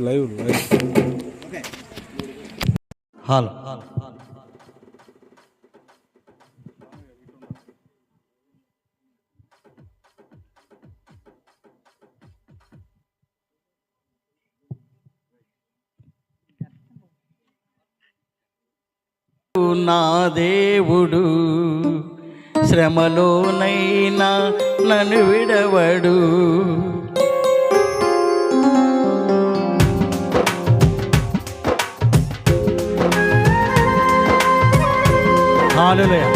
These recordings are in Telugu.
Live live live. హాల్. నా దేవుడు శ్రమలోనైనా నన్ను విడవడు. Lele.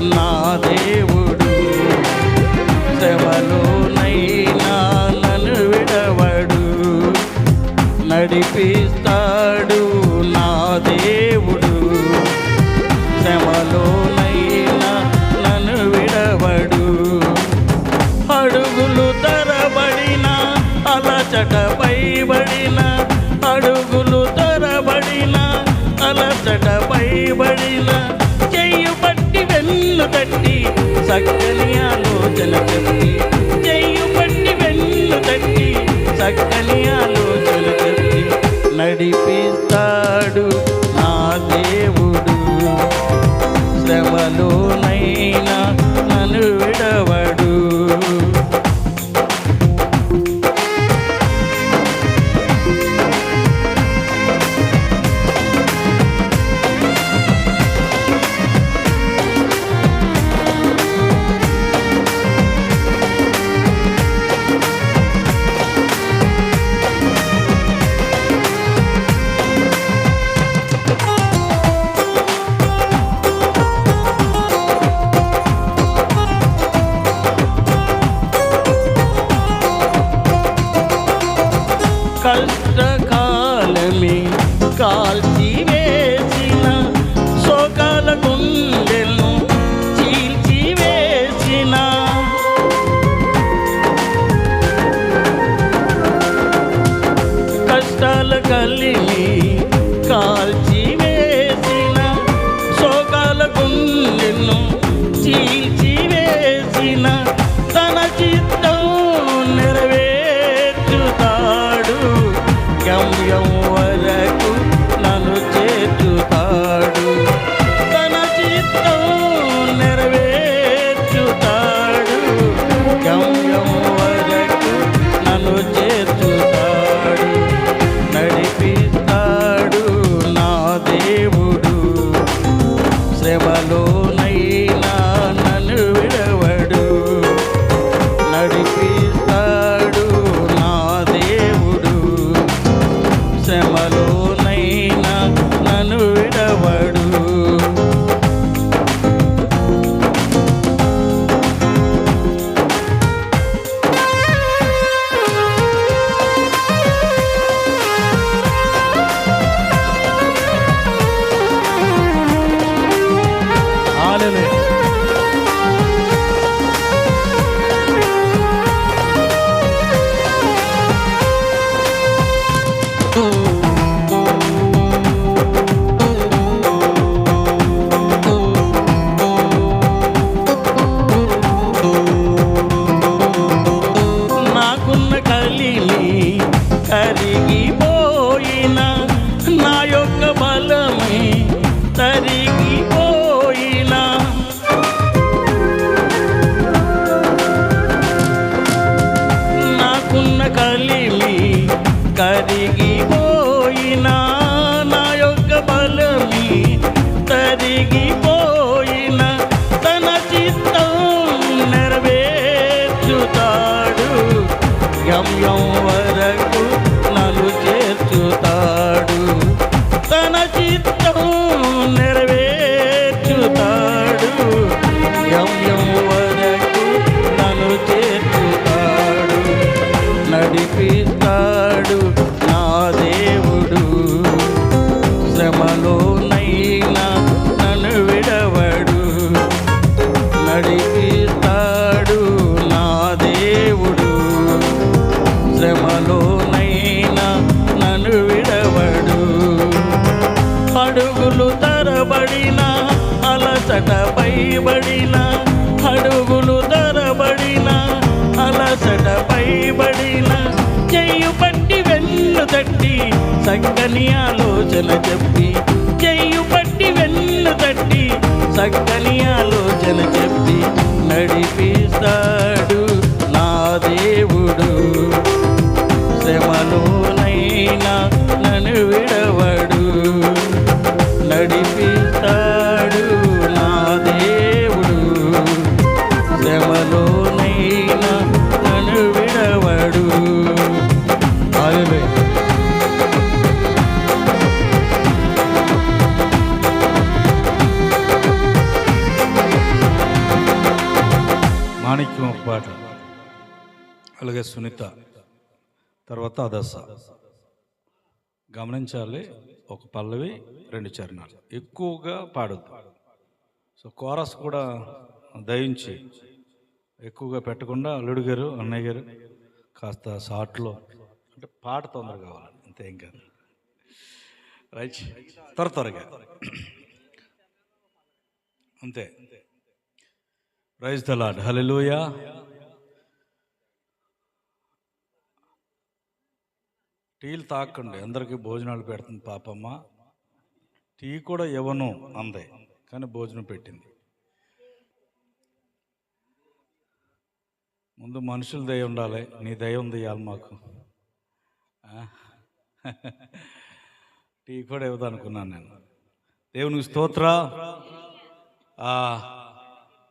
నా దేవుడు. శ్రమలోనైనా నన్ను విడవడు. నడిపిస్తాడు నా దేవుడు. శ్రమలోనైనా నన్ను విడవడు. అడుగులు తరబడిన అలచటపై సక్కని ఆలోచన చెప్పి చెయ్యు పట్టి వెళ్ళు తట్టి. చెప్పి నడిపి కరిగిపోయిన నా యొక్క బలమే తరి చక్కని ఆలోచన చెప్పి చెయ్యు పట్టి వెన్ను తట్టి చక్కని ఆలోచన చెప్పి నడిపిస్తాడు నా దేవుడు. శ్రమలోనైనా నన్ను విడవడు. నడిపి అలాగే తర్వాత అదస గమనించాలి ఒక పల్లవి రెండు చరణాలు. ఎక్కువగా పాడొద్దు. సో కోరస్ కూడా దయించి ఎక్కువగా పెట్టకుండా అల్లుడు గారు అన్నయ్య గారు కాస్త షార్ట్లో అంటే పాట తొందరగా కావాలి అంతే ఏం కాదు. రైట్. త్వర త్వరగా. అంతే. రైస్ ద లాడ్ హలో టీలు తాకండి. అందరికీ భోజనాలు పెడుతుంది పాపమ్మ. టీ కూడా ఇవ్వను అంది కానీ భోజనం పెట్టింది. ముందు మనుషుల దయ ఉండాలి. నీ దయ ఉంది ఇవ్వాలి మాకు. టీ కూడా ఇవ్వదు అనుకున్నాను నేను. దేవునికి స్తోత్ర.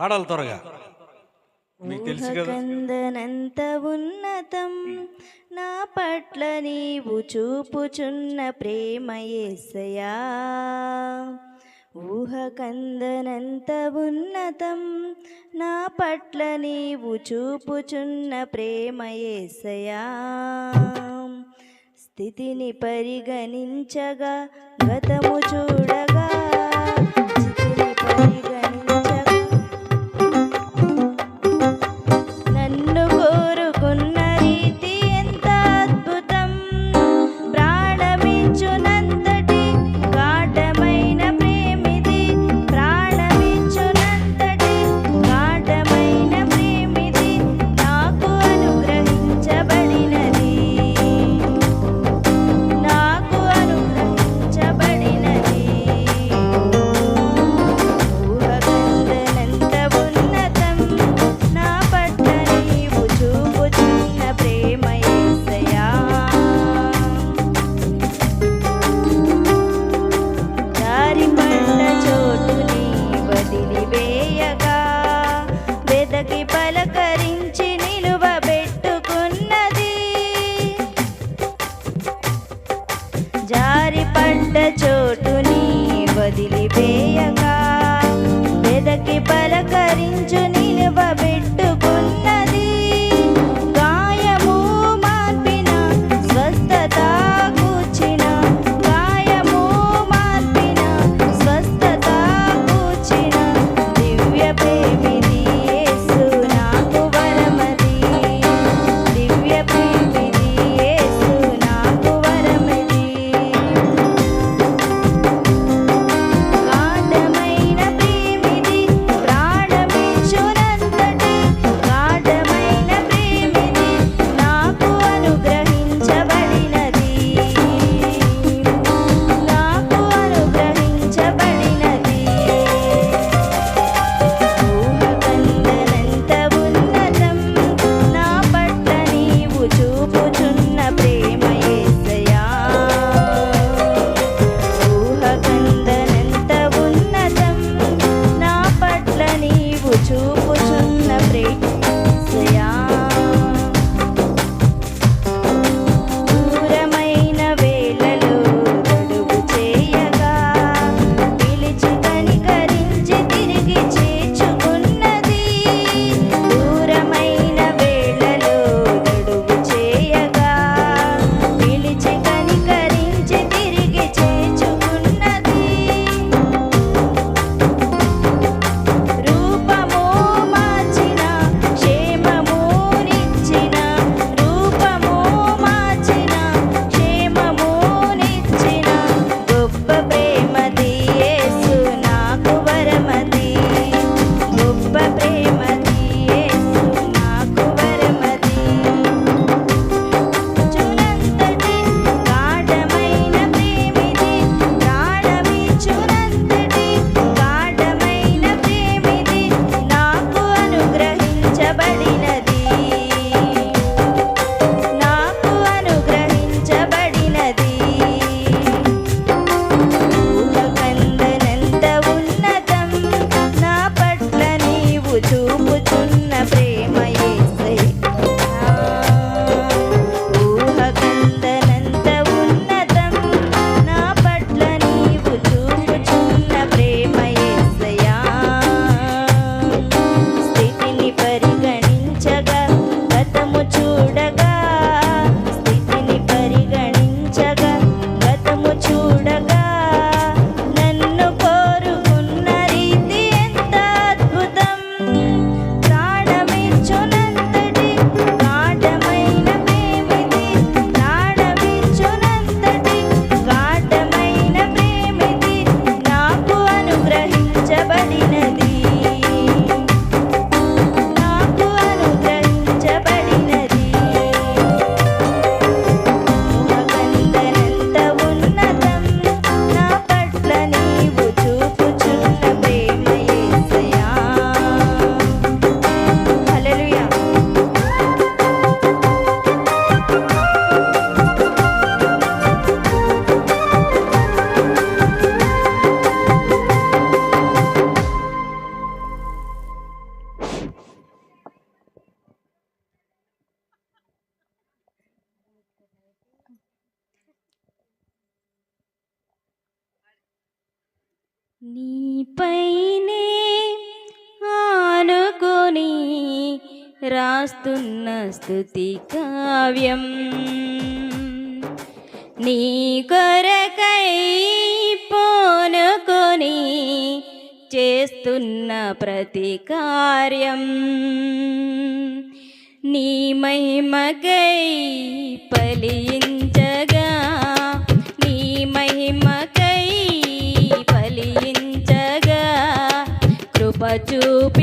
ఆడాలి త్వరగా. ఊహకందనంత ఉన్నతం నా పట్ల నీవు చూపుచున్న ప్రేమ యేసయా ఊహకందనంత ఉన్నతం నా పట్ల నీవు చూపుచున్న ప్రేమ ఏసయా. స్థితిని పరిగణించగా గతము చూడగా రాస్తున్న కావ్యం. నీ కొరకై పోనుకొని చేస్తున్న ప్రతి కార్యం. నీ మహిమకై పలించగా నీ మహిమకై ఫలించగా కృపచూప